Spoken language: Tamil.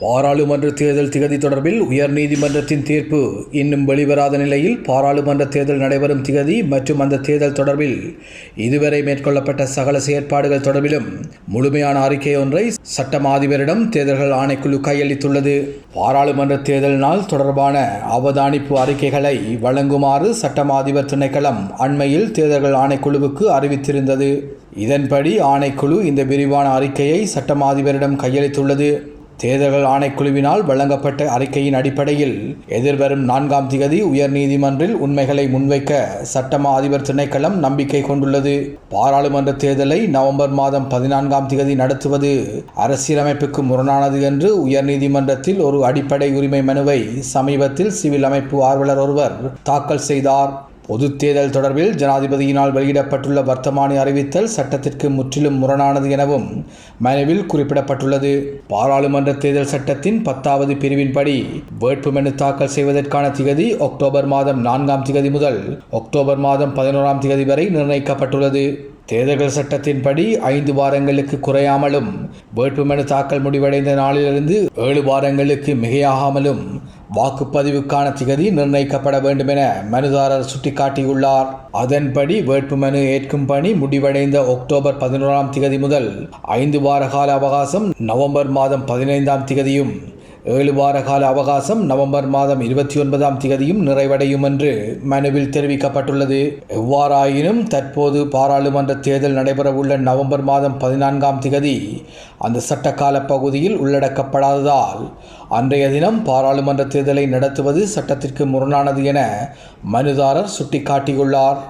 பாராளுமன்ற தேர்தல் திகதி தொடர்பில் உயர்நீதிமன்றத்தின் தீர்ப்பு இன்னும் வெளிவராத நிலையில் பாராளுமன்ற தேர்தல் நடைபெறும் திகதி மற்றும் அந்த தேர்தல் தொடர்பில் இதுவரை மேற்கொள்ளப்பட்ட சகல செயற்பாடுகள் தொடர்பிலும் முழுமையான அறிக்கை ஒன்றை சட்டம் தேர்தல்கள் ஆணைக்குழு கையளித்துள்ளது. பாராளுமன்ற தேர்தல் நாள் தொடர்பான அவதானிப்பு அறிக்கைகளை வழங்குமாறு சட்டமாதிபர் திணைக்களம் அண்மையில் தேர்தல்கள் ஆணைக்குழுவுக்கு அறிவித்திருந்தது. இதன்படி ஆணைக்குழு இந்த விரிவான அறிக்கையை சட்டமாதிபரிடம் கையளித்துள்ளது. தேர்தல்கள் ஆணைக்குழுவினால் வழங்கப்பட்ட அறிக்கையின் அடிப்படையில் எதிர்வரும் நான்காம் திகதி உயர்நீதிமன்றில் உண்மைகளை முன்வைக்க சட்டமா அதிபர் திணைக்களம் நம்பிக்கை கொண்டுள்ளது. பாராளுமன்ற தேர்தலை நவம்பர் மாதம் பதினான்காம் திகதி நடத்துவது அரசியலமைப்புக்கு முரணானது என்று உயர்நீதிமன்றத்தில் ஒரு அடிப்படை உரிமை மனுவை சமீபத்தில் சிவில் அமைப்பு ஆர்வலர் ஒருவர் தாக்கல் செய்தார். பொது தேர்தல் தொடர்பில் ஜனாதிபதியினால் வெளியிடப்பட்டுள்ள வர்த்தமானி அறிவித்தல் சட்டத்திற்கு முற்றிலும் முரணானது எனவும் மனுவில் குறிப்பிடப்பட்டுள்ளது. பாராளுமன்ற தேர்தல் சட்டத்தின் பத்தாவது பிரிவின்படி வேட்புமனு தாக்கல் செய்வதற்கான திகதி அக்டோபர் மாதம் நான்காம் திகதி முதல் அக்டோபர் மாதம் பதினோராம் திகதி வரை நிர்ணயிக்கப்பட்டுள்ளது. தேர்தல்கள் சட்டத்தின்படி ஐந்து வாரங்களுக்கு குறையாமலும் வேட்புமனு தாக்கல் முடிவடைந்த நாளிலிருந்து ஏழு வாரங்களுக்கு மிகையாகாமலும் வாக்குப்பதிவுக்கான திகதி நிர்ணயிக்கப்பட வேண்டும் என மனுதாரர் சுட்டிக்காட்டியுள்ளார். அதன்படி வேட்புமனு ஏற்கும் பணி முடிவடைந்த அக்டோபர் பதினோராம் திகதி முதல் ஐந்து வார கால அவகாசம் நவம்பர் மாதம் பதினைந்தாம் திகதியும் ஏழு வார கால அவகாசம் நவம்பர் மாதம் இருபத்தி ஒன்பதாம் திகதியும் நிறைவடையும் என்று மனுவில் தெரிவிக்கப்பட்டுள்ளது. எவ்வாறாயினும் தற்போது பாராளுமன்ற தேர்தல் நடைபெறவுள்ள நவம்பர் மாதம் பதினான்காம் திகதி அந்த சட்டக்கால பகுதியில் உள்ளடக்கப்படாததால் அன்றைய தினம் பாராளுமன்ற தேர்தலை நடத்துவது சட்டத்திற்கு முரணானது என மனுதாரர் சுட்டிக்காட்டியுள்ளார்.